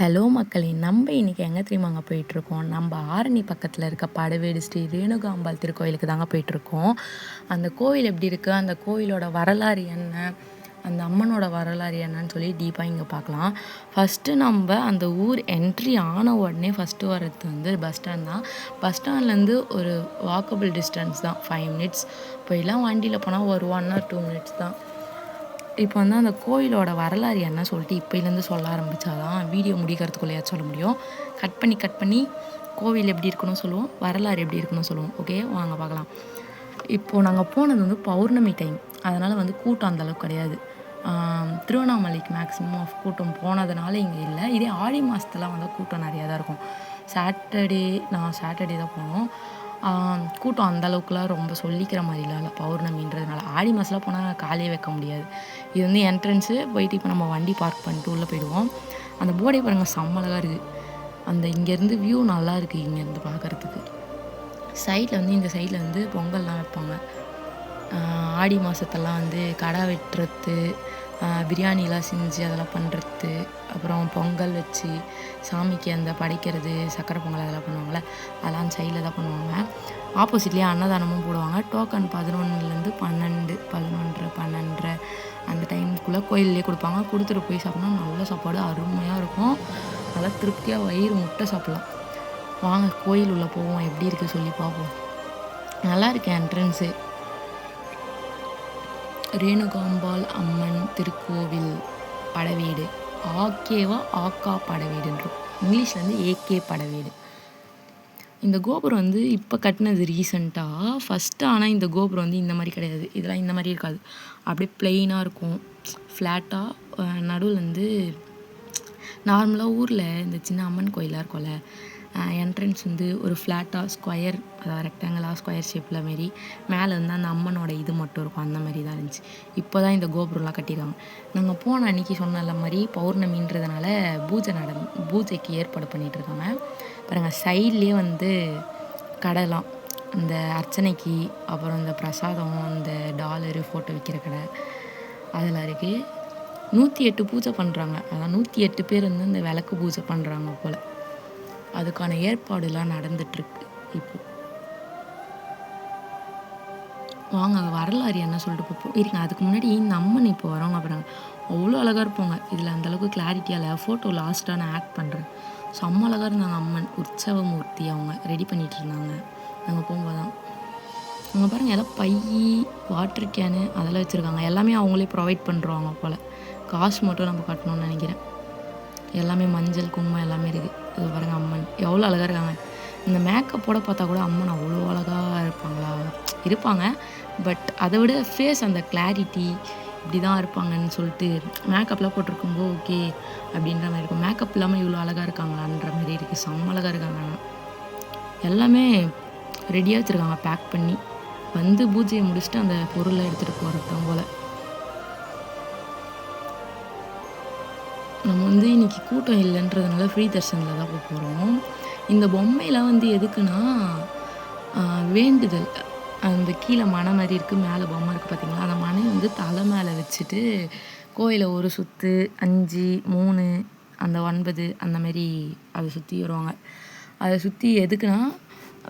Hello மக்களே நம்ம இன்றைக்கி எங்கே தெரியுமாங்க போயிட்டுருக்கோம்? நம்ம ஆரணி பக்கத்தில் இருக்க படவேடு ஸ்ரீ ரேணுகாம்பாள் திருக்கோயிலுக்கு தாங்க போயிட்டுருக்கோம். அந்த கோவில் எப்படி இருக்குது அந்த கோவிலோட வரலாறு என்ன? அந்த அம்மனோட வரலாறு என்னன்னு சொல்லி டீப்பாக இங்கே பார்க்கலாம். ஃபஸ்ட்டு நம்ம அந்த ஊர் என்ட்ரி ஆன உடனே ஃபஸ்ட்டு வர்றது வந்து பஸ் ஸ்டாண்ட் தான். பஸ் ஸ்டாண்ட்லேருந்து ஒரு வாக்கபிள் டிஸ்டன்ஸ் தான். ஃபைவ் மினிட்ஸ் போயெல்லாம் வண்டியில் போனால் ஒரு ஒன் ஆர் டூ மினிட்ஸ் தான். இப்போ வந்து அந்த கோயிலோட வரலாறு என்ன சொல்லிட்டு இப்போலேருந்து சொல்ல ஆரம்பித்தாதான் வீடியோ முடிக்கிறதுக்குள்ளேயா சொல்ல முடியும். கட் பண்ணி கட் பண்ணி கோவில் எப்படி இருக்கணும் சொல்லுவோம் வரலாறு எப்படி இருக்கணும் சொல்லுவோம். ஓகே வாங்க பார்க்கலாம். இப்போது நாங்கள் போனது வந்து பௌர்ணமி டைம் அதனால் வந்து கூட்டம் அந்தளவுக்கு கிடையாது. திருவண்ணாமலைக்கு மேக்ஸிமம் ஆஃப் கூட்டம் போனதுனால இங்கே இல்லை. இதே ஆடி மாதத்துலாம் வந்து கூட்டம் நிறையா தான் இருக்கும். சாட்டர்டே நான் சாட்டர்டே தான் போனோம். கூட்டம் அந்த அளவுக்குலாம் ரொம்ப சொல்லிக்கிற மாதிரிலாம் இல்லை. பௌர்ணமின்றதுனால. ஆடி மாதம்லாம் போனால் காலையே வைக்க முடியாது. இது வந்து என்ட்ரன்ஸு போயிட்டு இப்போ நம்ம வண்டி பார்க் பண்ணிட்டு உள்ளே போயிடுவோம். அந்த போர்டே பாருங்கள் செம்மழகாக இருக்குது அந்த இங்கேருந்து வியூ நல்லா இருக்குது இங்கேருந்து பார்க்குறதுக்கு சைடில் வந்து இந்த சைடில் வந்து பொங்கல்லாம் வைப்பாங்க. ஆடி மாதத்தெல்லாம் வந்து கடை வெட்டுறது பிரியாணிலாம் செஞ்சு அதெல்லாம் பண்ணுறது அப்புறம் பொங்கல் வச்சு சாமிக்கு அந்த படைக்கிறது சக்கரை பொங்கல் அதெல்லாம் பண்ணுவாங்கள்ல அதெல்லாம் சைடில் தான் பண்ணுவாங்க. ஆப்போசிட்லேயே அன்னதானமும் போடுவாங்க. டோக்கன் பதினொன்றுலேருந்து பன்னெண்டு பதினொன்றரை பன்னெண்டரை அந்த டைமுக்குள்ளே கோயிலே கொடுப்பாங்க. கொடுத்துட்டு போய் சாப்பிட்னா நல்ல சாப்பாடு அருமையாக இருக்கும். நல்லா திருப்தியாக வயிறு முட்டை சாப்பிட்லாம். வாங்க கோயில் உள்ளே போவோம். எப்படி இருக்குது சொல்லி பார்ப்போம். நல்லா இருக்கு என்ட்ரன்ஸு ரேணுகாம்பாள் அம்மன் திருக்கோவில் படவீடு. ஆக்கேவா ஆக்கா படவீடுன்றோம் இங்கிலீஷில் வந்து ஏகே படவீடு. இந்த கோபுரம் வந்து இப்போ கட்டினது ரீசண்டாக ஃபஸ்ட்டு ஆனால் இந்த கோபுரம் வந்து இந்த மாதிரி கிடையாது. இதெல்லாம் இந்த மாதிரி இருக்காது. அப்படியே பிளெயினாக இருக்கும். ஃப்ளாட்டாக நடுவில் வந்து நார்மலாக ஊரில் இந்த சின்ன அம்மன் கோயிலாக இருக்கும்ல என்ட்ரன்ஸ் வந்து ஒரு ஃப்ளாட்டாக ஸ்கொயர் அதாவது ரெக்டாங்கிளாக ஸ்கொயர் ஷேப்பில் மாரி. மேலே வந்து அந்த அம்மனோட இது மட்டும் இருக்கும். அந்த மாதிரி தான் இருந்துச்சு. இப்போ தான் இந்த கோபுரம்லாம் கட்டியிருக்காங்க. நாங்கள் போன அன்னைக்கு சொன்ன மாதிரி பௌர்ணமின்றதுனால பூஜை நட பூஜைக்கு ஏற்பாடு பண்ணிகிட்ருக்காங்க இருக்காங்க பாருங்கள் சைட்லேயே வந்து கடைலாம். அந்த அர்ச்சனைக்கு அப்புறம் இந்த பிரசாதம் இந்த டாலரு ஃபோட்டோ விற்கிற கடை. அதெல்லாம் இருக்குது நூற்றி எட்டு பூஜை பண்ணுறாங்க அதான் நூற்றி எட்டு பேர் வந்து இந்த விளக்கு பூஜை பண்ணுறாங்க போல். அதுக்கான ஏற்பாடுலாம் நடந்துட்டுருக்கு இப்போ. வாங்க வரலாறு என்ன சொல்லிட்டு பார்ப்போம் இருங்க அதுக்கு முன்னாடி இந்த அம்மன் இப்போ வரவங்க அப்புறம் அவ்வளோ அழகாக இருப்பாங்க. இதில் அந்தளவுக்கு கிளாரிட்டியாக இல்லை. ஃபோட்டோ லாஸ்ட்டாக நான் ஆட் பண்ணுறேன் செம்ம அழகாக இருந்தாங்க அம்மன். உற்சவ மூர்த்தி அவங்க. ரெடி பண்ணிகிட்டு இருந்தாங்க. நாங்கள் போகும்போது தான். அங்கே பாருங்கள் எல்லாம் பை வாட்டர் கேனு அதெல்லாம் வச்சுருக்காங்க. எல்லாமே அவங்களே ப்ரொவைட் பண்ணுறாங்க போல். காசு மட்டும் நம்ம கட்டணும்னு நினைக்கிறேன். எல்லாமே மஞ்சள் குங்குமம் எல்லாமே இருக்குது இது பாருங்கள் அம்மன். எவ்வளோ அழகாக இருக்காங்க. இந்த மேக்கப்போட பார்த்தா கூட அம்மன் அவ்வளோ அழகாக இருப்பாங்களா? இருப்பாங்க. பட் அதை விட ஃபேஸ் அந்த கிளாரிட்டி இப்படி தான் இருப்பாங்கன்னு சொல்லிட்டு மேக்கப்லாம் போட்டிருக்கும்போது ஓகே அப்படின்ற மாதிரி இருக்கும். மேக்கப் இல்லாமல் இவ்வளோ அழகாக இருக்காங்களான்ற மாதிரி இருக்குது செம்ம அழகாக இருக்காங்க. எல்லாமே ரெடியாக வச்சுருக்காங்க. பேக் பண்ணி வந்து பூஜையை முடிச்சுட்டு அந்த பொருளை எடுத்துகிட்டு போகிறது போல். நம்ம வந்து இன்னைக்கு கூட்டம் இல்லைன்றதுனால ஃப்ரீ தர்ஷனில் தான் போக போகிறோம் இந்த பொம்மையெல்லாம் வந்து எதுக்குன்னா வேண்டுதல். அந்த கீழே மனை மாதிரி இருக்குது மேலே பொம்மை இருக்குது பார்த்தீங்களா அந்த மனை வந்து தலை மேலே வச்சுட்டு கோயிலை ஒரு சுற்று அஞ்சு மூணு அந்த ஒன்பது அந்த மாதிரி அதை சுற்றி வருவாங்க. அதை சுற்றி எதுக்குன்னா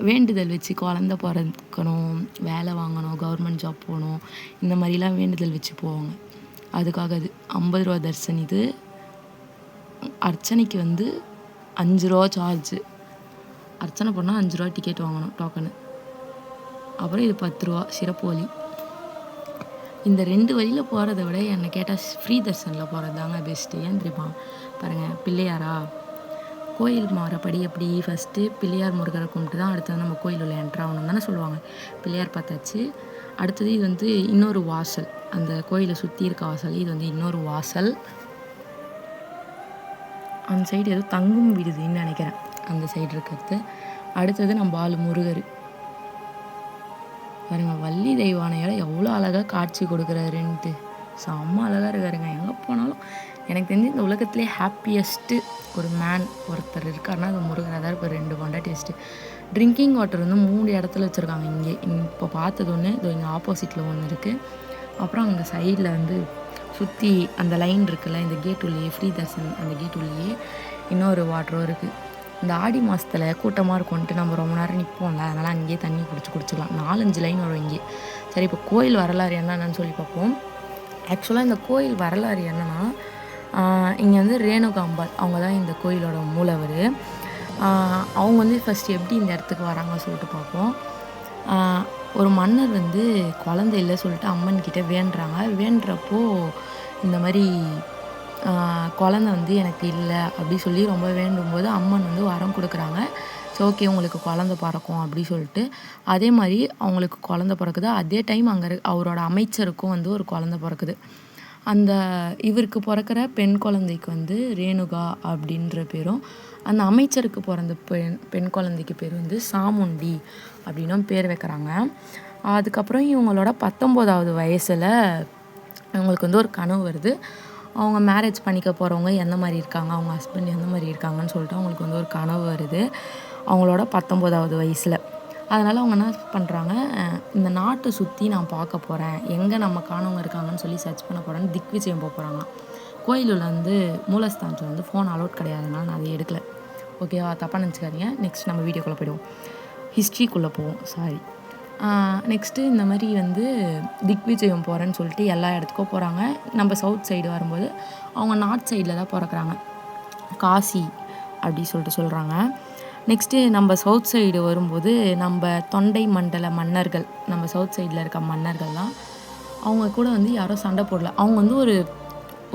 வேண்டுதல் வச்சு குழந்த பிறக்கணும் வேலை வாங்கணும் கவர்மெண்ட் ஜாப் போகணும் இந்த மாதிரிலாம் வேண்டுதல் வச்சு போவாங்க. அதுக்காக அது ஐம்பது ரூபா தர்சன் இது. அர்ச்சனைக்கு வந்து அஞ்சு ரூபா சார்ஜு அர்ச்சனை பண்ணால் அஞ்சு ரூபா டிக்கெட் வாங்கணும் டோக்கனு அப்புறம் இது பத்து ரூபா சிறப்பு வழி. இந்த ரெண்டு வழியில் போகிறத விட என்னை கேட்டால் ஃப்ரீ தர்சனில் போகிறது தாங்க பெஸ்ட்டு ஏன் தெரியுமா? பாருங்கள் பிள்ளையாரா? கோயில் மாறப்படி எப்படி ஃபஸ்ட்டு பிள்ளையார் முருகரை கும்பிட்டு தான் அடுத்தது நம்ம கோயில் உள்ள என்ட்ரு ஆகணும் தானே சொல்லுவாங்க. பிள்ளையார் பார்த்தாச்சு. அடுத்தது இது வந்து இன்னொரு வாசல். அந்த கோயிலை சுற்றி இருக்க வாசல். இது வந்து இன்னொரு வாசல். அந்த சைடு ஏதோ தங்கும் விடுதின்னு நினைக்கிறேன். அந்த சைடு இருக்கிறது. அடுத்தது நம்ம ஆளு முருகர். பாருங்க வள்ளி தெய்வானையோட எவ்வளோ அழகாக காட்சி கொடுக்குறாருன்ட்டு. செம்ம அழகாக இருக்காருங்க. எங்கே போனாலும் எனக்கு தெரிஞ்சு இந்த உலகத்துலேயே ஹாப்பியஸ்ட்டு ஒரு மேன் ஒருத்தர் இருக்காருன்னா அது முருகராக தான் இருப்பார். ரெண்டு கொண்டா டேஸ்ட்டு ட்ரிங்கிங் வாட்டர் வந்து மூணு இடத்துல வச்சுருக்காங்க இங்கே. இப்போ பார்த்தது ஒன்று இது இங்கே ஆப்போசிட்டில் ஒன்று இருக்குது அப்புறம் அங்கே சைடில் வந்து சுற்றி அந்த லைன் இருக்குல்ல இந்த கேட் உள்ளேயே ஃப்ரீ தர்சன் அந்த கேட் உள்ளேயே இன்னொரு வாட்டரும் இருக்குது இந்த ஆடி மாதத்தில் கூட்டமாக இருக்கும்ன்ட்டு நம்ம ரொம்ப நேரம் நிற்போம்ல அதனால் அங்கேயே தண்ணி குடிச்சு குடிச்சிக்கலாம். நாலஞ்சு லைன் வரும் இங்கே. சரி இப்போ கோயில் வரலாறு என்னென்னு சொல்லி பார்ப்போம். ஆக்சுவலாக இந்த கோயில் வரலாறு என்னென்னா இங்கே வந்து ரேணுகாம்பாள் அவங்க தான் இந்த கோயிலோட மூலவர். அவங்க வந்து ஃபஸ்ட்டு எப்படி இந்த இடத்துக்கு வராங்கன்னு சொல்லிட்டு பார்ப்போம். ஒரு மன்னர் வந்து குழந்தை இல்லை சொல்லிட்டு அம்மன் கிட்ட வேண்டுறாங்க. வேண்டுறப்போ இந்த மாதிரி குழந்த குழந்தை வந்து எனக்கு இல்லை அப்படி சொல்லி ரொம்ப வேண்டும்போது அம்மன் வந்து வரம் கொடுக்குறாங்க. ஸோ ஓகே உங்களுக்கு குழந்த பிறக்கும் அப்படி சொல்லிட்டு. அதே மாதிரி அவங்களுக்கு குழந்த பிறக்குது. அதே டைம் அங்கே அவரோட அமைச்சருக்கும் வந்து ஒரு குழந்த பிறக்குது. அந்த இவருக்கு பிறக்கிற பெண் குழந்தைக்கு வந்து ரேணுகா அப்படின்ற பேரும் அந்த அமைச்சருக்கு பிறந்த பெண் பெண் குழந்தைக்கு பேர் வந்து சாமுண்டி அப்படின்னும் பேர் வைக்கிறாங்க. அதுக்கப்புறம் இவங்களோட பத்தொம்போதாவது வயசில் இவங்களுக்கு வந்து ஒரு கனவு வருது. அவங்க மேரேஜ் பண்ணிக்க போகிறவங்க எந்த மாதிரி இருக்காங்க அவங்க ஹஸ்பண்ட் எந்த மாதிரி இருக்காங்கன்னு சொல்லிட்டு அவங்களுக்கு வந்து ஒரு கனவு வருது. அவங்களோட பத்தொம்போதாவது வயசில். அதனால் அவங்க என்ன பண்ணுறாங்க இந்த நாட்டை சுற்றி நான் பார்க்க போகிறேன் எங்கே நம்ம காணவங்க இருக்காங்கன்னு சொல்லி சர்ச் பண்ண போகிறேன்னு திக்விஜயம் போக போகிறாங்களாம் கோயிலில் வந்து மூலஸ்தானத்தில் வந்து ஃபோன் அலோட் கிடையாதுனால நான் அதை எடுக்கலை. ஓகேவா? தப்பாக நினச்சிக்காதீங்க. நெக்ஸ்ட் நம்ம வீடியோக்குள்ளே போயிடுவோம். ஹிஸ்ட்ரிக்குள்ளே போவோம். சாரி நெக்ஸ்ட்டு இந்த மாதிரி வந்து திக்விஜயம் போகிறேன்னு சொல்லிட்டு எல்லா இடத்துக்கும் போகிறாங்க நம்ம சவுத் சைடு வரும்போது அவங்க நார்த் சைடில் தான் பிறக்குறாங்க. காசி அப்படி சொல்லிட்டு சொல்கிறாங்க நெக்ஸ்ட்டு நம்ம சவுத் சைடு வரும்போது நம்ம தொண்டை மண்டல மன்னர்கள் நம்ம சவுத் சைடில் இருக்க மன்னர்கள்லாம் அவங்க கூட வந்து யாரும் சண்டை போடல. அவங்க வந்து ஒரு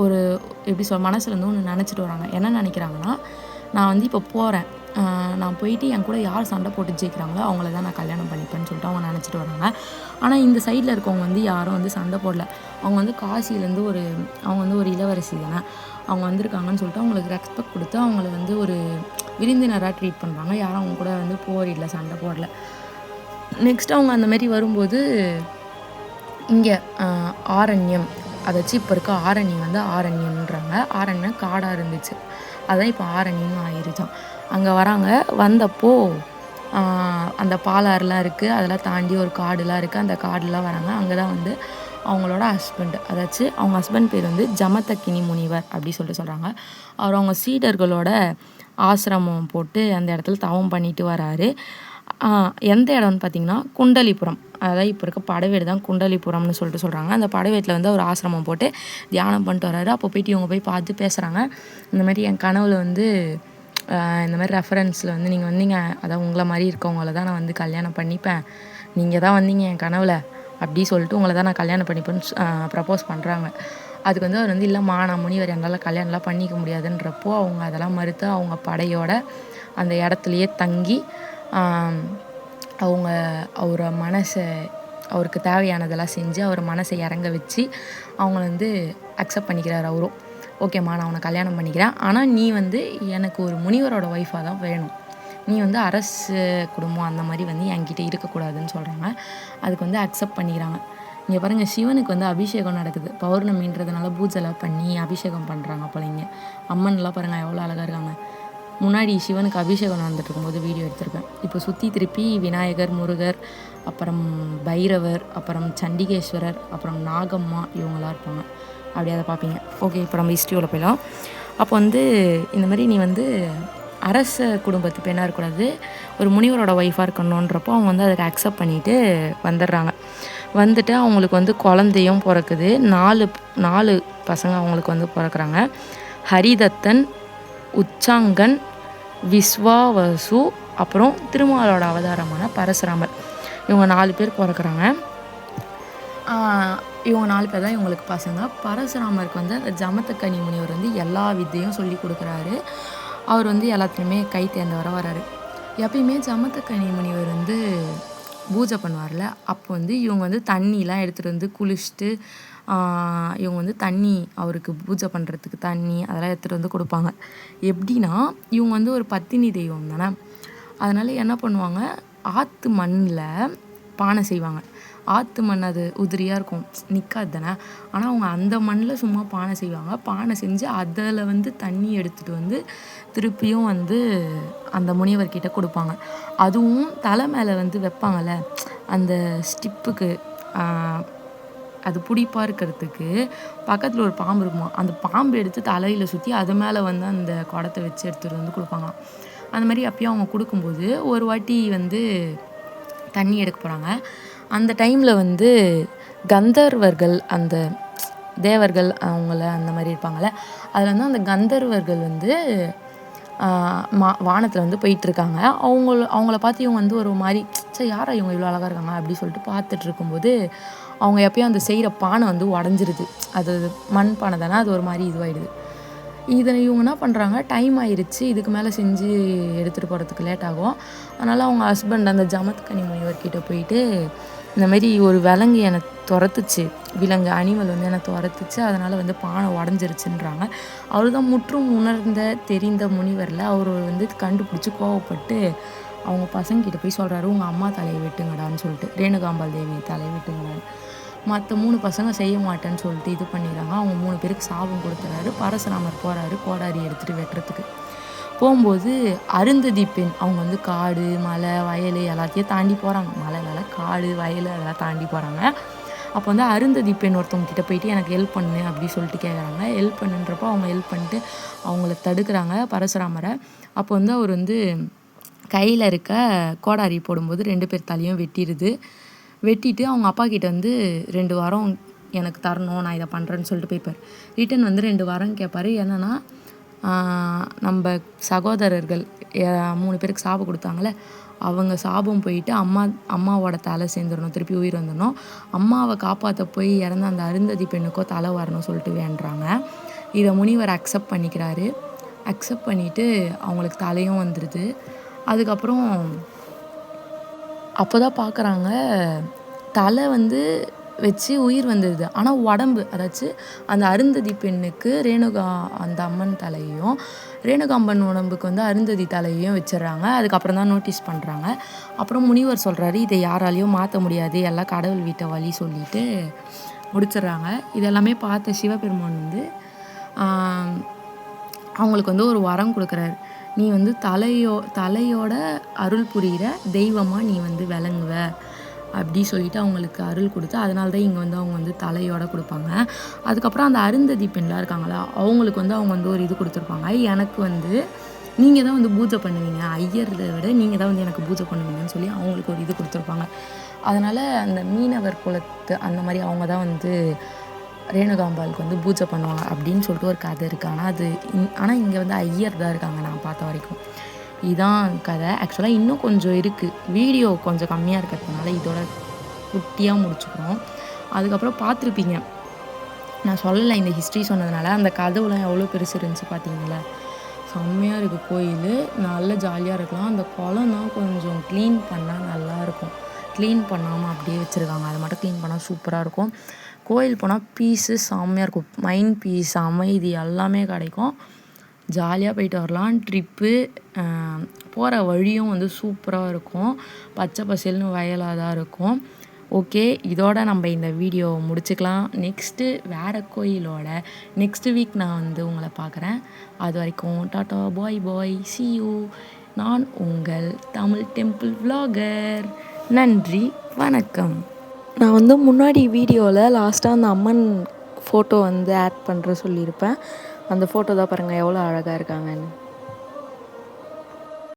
ஒரு எப்படி சொல் மனசில் வந்து ஒன்று நினச்சிட்டு வராங்க. என்ன நினைக்கிறாங்கன்னா நான் வந்து இப்போ போகிறேன் நான் போயிட்டு என் கூட யார் சண்டை போட்டு ஜெயிக்கிறாங்களோ அவங்கள தான் நான் கல்யாணம் பண்ணிப்பேன்னு சொல்லிட்டு அவங்க நினச்சிட்டு வராங்க. ஆனால் இந்த சைடில் இருக்கவங்க வந்து யாரும் வந்து சண்டை போடல. அவங்க வந்து காசிலேருந்து ஒரு அவங்க வந்து ஒரு இளவரசி தானே. அவங்க வந்திருக்காங்கன்னு சொல்லிட்டு அவங்களுக்கு ரெஸ்பெக்ட் கொடுத்து அவங்கள வந்து ஒரு விருந்தினராக ட்ரீட் பண்ணுறாங்க யாரும் அவங்க கூட வந்து போரிடல சண்டை போடல. நெக்ஸ்ட் அவங்க அந்த மாதிரி வரும்போது இங்கே ஆரண்யம். அதை வச்சு இப்போ இருக்க ஆரண்யம் வந்து ஆரண்யம்ன்றாங்க. ஆரண்யம் காடாக இருந்துச்சு. அதுதான் இப்போ ஆரண்யம்னு ஆயிருச்சான் அங்கே வராங்க. வந்தப்போ அந்த பாலாறுலாம் இருக்குது அதெல்லாம் தாண்டி ஒரு காடுலாம் இருக்குது அந்த காடுலாம் வராங்க. அங்கே தான் வந்து அவங்களோட ஹஸ்பண்ட் அதாச்சு அவங்க ஹஸ்பண்ட் பேர் வந்து ஜமதக்கினி முனிவர் அப்படி சொல்லிட்டு சொல்கிறாங்க அவர் அவங்க சீடர்களோட ஆசிரமம் போட்டு அந்த இடத்துல தவம் பண்ணிட்டு வராரு. எந்த இடம்னு பார்த்தீங்கன்னா குண்டலிபுரம். அதாவது இப்போ இருக்க படவேடு தான் குண்டலிபுரம்னு சொல்லிட்டு சொல்கிறாங்க அந்த படவேட்டில் வந்து ஒரு ஆசிரமம் போட்டு தியானம் பண்ணிட்டு வராரு அப்போ போயிட்டு இவங்க போய் பார்த்து பேசுகிறாங்க இந்த மாதிரி என் கனவுல வந்து இந்த மாதிரி ரெஃபரன்ஸில் வந்து நீங்கள் வந்தீங்க. அதான் உங்களை மாதிரி இருக்கவங்கள தான் நான் வந்து கல்யாணம் பண்ணிப்பேன். நீங்கள் தான் வந்தீங்க என் கனவில் அப்படி சொல்லிட்டு உங்களை தான் நான் கல்யாணம் பண்ணிப்பேன்னு ப்ரப்போஸ் பண்ணுறாங்க அதுக்கு வந்து அவர் வந்து இல்லைம்மா நான் முனிவர் என்னால் கல்யாணம்லாம் பண்ணிக்க முடியாதுன்றப்போ அவங்க அதெல்லாம் மறுத்து அவங்க படையோட அந்த இடத்துலையே தங்கி அவங்க அவரை மனசை அவருக்கு தேவையானதெல்லாம் செஞ்சு அவர் மனசை இறங்க வச்சு அவங்கள வந்து அக்செப்ட் பண்ணிக்கிறார் அவரும். ஓகேம்மா நான் உன்னை கல்யாணம் பண்ணிக்கிறேன். ஆனால் நீ வந்து எனக்கு ஒரு முனிவரோட ஒய்ஃபாக தான் வேணும். நீ வந்து அரசு குடும்பம் அந்த மாதிரி வந்து என்கிட்ட இருக்கக்கூடாதுன்னு சொல்கிறாங்க அதுக்கு வந்து அக்செப்ட் பண்ணிக்கிறாங்க. இங்கே பாருங்கள் சிவனுக்கு வந்து அபிஷேகம் நடக்குது. பௌர்ணமின்றதுனால பூஜைலாம் பண்ணி அபிஷேகம் பண்ணுறாங்க பிள்ளைங்க அம்மன்லாம் பாருங்கள் எவ்வளோ அழகாக இருக்காங்க. முன்னாடி சிவனுக்கு அபிஷேகம் நடந்துட்டு இருக்கும்போது வீடியோ எடுத்திருப்பேன். இப்போ சுற்றி திருப்பி விநாயகர் முருகர் அப்புறம் பைரவர் அப்புறம் சண்டிகேஸ்வரர் அப்புறம் நாகம்மா இவங்களாம் இருப்பாங்க. அப்படியே அதை பார்ப்பீங்க. ஓகே இப்போ நம்ம ஹிஸ்ட்ரியோவில் போயிடலாம். அப்போ வந்து இந்த மாதிரி நீ வந்து அரச குடும்பத்து பெண்ணாக இருக்கக்கூடாது ஒரு முனிவரோட ஒய்ஃபாக இருக்கணுன்றப்போ அவங்க வந்து அதுக்கு அக்செப்ட் பண்ணிட்டு வந்துடுறாங்க. வந்துட்டு அவங்களுக்கு வந்து குழந்தையும் பிறக்குது. நாலு நாலு பசங்க அவங்களுக்கு வந்து பிறக்குறாங்க. ஹரிதத்தன் உச்சாங்கன் விஸ்வாவசு அப்புறம் திருமாலோட அவதாரமான பரசுராமர். இவங்க நாலு பேர் பிறக்குறாங்க. இவங்க நாலு பேர் தான் இவங்களுக்கு பசங்க. பரசுராமருக்கு வந்து அந்த ஜமத்தக்கனி முனிவர் வந்து எல்லா வித்தையும் சொல்லி கொடுக்குறாரு. அவர் வந்து எல்லாத்துலேயுமே கை தேர்ந்தவர வராரு. எப்பயுமே ஜமத்தக்கனி முனிவர் வந்து பூஜை பண்ணுவார்ல அப்போ வந்து இவங்க வந்து தண்ணிலாம் எடுத்துகிட்டு வந்து குளிச்சுட்டு இவங்க வந்து தண்ணி அவருக்கு பூஜை பண்ணுறதுக்கு தண்ணி அதெல்லாம் எடுத்துகிட்டு வந்து கொடுப்பாங்க. எப்படின்னா இவங்க வந்து ஒரு பத்தினி தெய்வம் தானே? அதனால் என்ன பண்ணுவாங்க? ஆற்று மண்ணில் பானை செய்வாங்க. ஆற்று மண் அது உதிரியாக இருக்கும். நிற்காது தானே? ஆனால் அவங்க அந்த மண்ணில் சும்மா பானை செய்வாங்க. பானை செஞ்சு அதில் வந்து தண்ணி எடுத்துகிட்டு வந்து திருப்பியும் வந்து அந்த முனிவர்கிட்ட கொடுப்பாங்க. அதுவும் தலை மேலே வந்து வைப்பாங்கல்ல? அந்த ஸ்டிப்புக்கு அது பிடிப்பாக இருக்கிறதுக்கு பக்கத்தில் ஒரு பாம்பு இருக்குமா? அந்த பாம்பு எடுத்து தலையில் சுற்றி அது மேலே வந்து அந்த குடத்தை வச்சு எடுத்துகிட்டு வந்து கொடுப்பாங்களாம். அந்த மாதிரி அப்பயும் அவங்க கொடுக்கும்போது ஒரு வாட்டி வந்து தண்ணி எடுக்க போகிறாங்க அந்த டைமில் வந்து கந்தர்வர்கள் அந்த தேவர்கள் அவங்கள அந்த மாதிரி இருப்பாங்கள்ல அதில் வந்து அந்த கந்தர்வர்கள் வந்து மா வானத்தில் வந்து போயிட்டுருக்காங்க. அவங்கள அவங்கள பார்த்து இவங்க வந்து ஒரு மாதிரி சரி யாரா இவங்க இவ்வளோ அழகாக இருக்காங்க அப்படி சொல்லிட்டு பார்த்துட்டு இருக்கும்போது அவங்க எப்பயும் அந்த செய்கிற பானை வந்து உடஞ்சிருது. அது மண் பானை தானே அது ஒரு மாதிரி இதுவாகிடுது இதை இவங்க என்ன பண்ணுறாங்க டைம் ஆயிடுச்சு இதுக்கு மேலே செஞ்சு எடுத்துகிட்டு போகிறதுக்கு லேட் ஆகும். அதனால் அவங்க ஹஸ்பண்ட் அந்த ஜமத் கனி முனிவர்கிட்ட போயிட்டு இந்த மாதிரி ஒரு விலங்கு என்னை துரத்துச்சு. விலங்கு அனிமல் வந்து என்னை துரத்துச்சு. அதனால் வந்து பானை உடஞ்சிருச்சுன்றாங்க. அவர் தான் முற்றும் உணர்ந்த தெரிந்த முனிவரில் அவர் வந்து கண்டுபிடிச்சி கோவப்பட்டு அவங்க பசங்கிட்ட போய் சொல்கிறாரு உங்கள் அம்மா தலையை வெட்டுங்கடான்னு சொல்லிட்டு. ரேணுகாம்பாள் தேவி தலையை வெட்டுங்கடான்னு. மற்ற மூணு பசங்க செய்ய மாட்டேன்னு சொல்லிட்டு இது பண்ணிடுறாங்க. அவங்க மூணு பேருக்கு சாபம் கொடுத்துறாரு. பரசுராமர் போகிறாரு கோடாரி எடுத்துகிட்டு வெட்டுறதுக்கு. போகும்போது அருந்ததி பெண் அவங்க வந்து காடு மலை வயல் எல்லாத்தையும் தாண்டி போகிறாங்க மலை வேலை காடு வயல் அதெல்லாம் தாண்டி போகிறாங்க அப்போ வந்து அருந்ததி பெண் ஒருத்தவங்க கிட்ட போயிட்டு எனக்கு ஹெல்ப் பண்ணு அப்படி சொல்லிட்டு கேட்குறாங்க ஹெல்ப் பண்ணுன்றப்போ அவங்க ஹெல்ப் பண்ணிட்டு அவங்கள தடுக்கிறாங்க பரசுராமரை. அப்போ வந்து அவர் வந்து கையில் இருக்க கோடாரி போடும்போது ரெண்டு பேர் தலையும் வெட்டிடுது வெட்டிட்டு அவங்க அப்பா கிட்ட வந்து ரெண்டு வாரம் எனக்கு தரணும் நான் இதை பண்ணுறேன்னு சொல்லிட்டு போய்ப்பார். ரிட்டன் வந்து ரெண்டு வாரம் கேட்பாரு என்னென்னா நம்ம சகோதரர்கள் மூணு பேருக்கு சாபம் கொடுத்தாங்களே அவங்க சாபம் போயிட்டு அம்மா அம்மாவோட தலை சேர்ந்துடணும் திருப்பி உயிர் வந்துடணும். அம்மாவை காப்பாற்ற போய் இறந்த அந்த அருந்ததி பெண்ணுக்கோ தலை வரணும் சொல்லிட்டு வேண்டுறாங்க. இதை முனிவர் அக்செப்ட் பண்ணிக்கிறாரு. அக்செப்ட் பண்ணிவிட்டு அவங்களுக்கு தலையும் வந்துடுது அதுக்கப்புறம் அப்போ தான் பார்க்குறாங்க தலை வந்து வச்சு உயிர் வந்தது. ஆனால் உடம்பு அதாச்சு அந்த அருந்ததி பெண்ணுக்கு ரேணுகா அந்த அம்மன் தலையையும் ரேணுகாம்பன் உடம்புக்கு வந்து அருந்ததி தலையையும் வச்சிடுறாங்க. அதுக்கப்புறம் தான் நோட்டீஸ் பண்ணுறாங்க அப்புறம் முனிவர் சொல்கிறாரு இதை யாராலையும் மாற்ற முடியாது. எல்லாம் கடவுள் வீட்டை வழி சொல்லிட்டு முடிச்சிடுறாங்க. இதெல்லாமே பார்த்த சிவபெருமான் வந்து அவங்களுக்கு வந்து ஒரு வரம் கொடுக்குறாரு. நீ வந்து தலையோ தலையோட அருள் புரிகிற தெய்வமாக நீ வந்து விளங்குவ. அப்படி சொல்லிட்டு அவங்களுக்கு அருள் கொடுத்து அதனால தான் இங்கே வந்து அவங்க வந்து தலையோடு கொடுப்பாங்க. அதுக்கப்புறம் அந்த அருந்ததி பெண்லாம் இருக்காங்களா அவங்களுக்கு வந்து அவங்க வந்து ஒரு இது கொடுத்துருப்பாங்க. எனக்கு வந்து நீங்கள் தான் வந்து பூஜை பண்ணுவீங்க ஐயர்தை விட நீங்கள் தான் வந்து எனக்கு பூஜை பண்ணுவீங்கன்னு சொல்லி அவங்களுக்கு ஒரு இது கொடுத்துருப்பாங்க. அதனால் அந்த மீனவர் குலத்து அந்த மாதிரி அவங்க தான் வந்து ரேணுகாம்பாளுக்கு வந்து பூஜை பண்ணுவாங்க அப்படின்னு சொல்லிட்டு ஒரு கதை இருக்குது ஆனால் அது ஆனால் இங்கே வந்து ஐயர் தான் இருக்காங்க நான் பார்த்த வரைக்கும். இதுதான் கதை. ஆக்சுவலாக இன்னும் கொஞ்சம் இருக்குது வீடியோ கொஞ்சம் கம்மியாக இருக்கிறதுனால இதோட குட்டியாக முடிச்சுக்கிறோம். அதுக்கப்புறம் பார்த்துருப்பீங்க. நான் சொல்லலை இந்த ஹிஸ்ட்ரி சொன்னதுனால. அந்த கதவுலாம் எவ்வளோ பெருசு இருந்துச்சு பார்த்தீங்களா? செம்மையாக இருக்குது கோயில். நல்ல ஜாலியாக இருக்கலாம். அந்த குளம் தான் கொஞ்சம் க்ளீன் பண்ணால் நல்லாயிருக்கும் க்ளீன் பண்ணாமல் அப்படியே வச்சுருக்காங்க. அதை மட்டும் க்ளீன் பண்ணால் சூப்பராக இருக்கும். கோயில் போனால் பீஸு செம்மையாக இருக்கும். மைண்ட் பீஸ் அமைதி எல்லாமே கிடைக்கும். ஜாலியாக போயிட்டு வரலாம். ட்ரிப்பு போகிற வழியும் வந்து சூப்பராக இருக்கும். பச்சை பசேல்னு வயலாக தான் இருக்கும். ஓகே இதோட நம்ம இந்த வீடியோவை முடிச்சுக்கலாம். நெக்ஸ்ட்டு வேறு கோயிலோட நெக்ஸ்ட் வீக் நான் வந்து உங்களை பார்க்குறேன். அது வரைக்கும் tata bye bye see you நான் உங்கள் தமிழ் டெம்பிள் விலாகர் நன்றி வணக்கம். நான் வந்து முன்னாடி வீடியோவில் லாஸ்ட்டாக அந்த அம்மன் ஃபோட்டோ வந்து ஆட் பண்ணுற சொல்லியிருப்பேன். அந்த ஃபோட்டோ தான் பாருங்கள் எவ்வளோ அழகாக இருக்காங்கன்னு.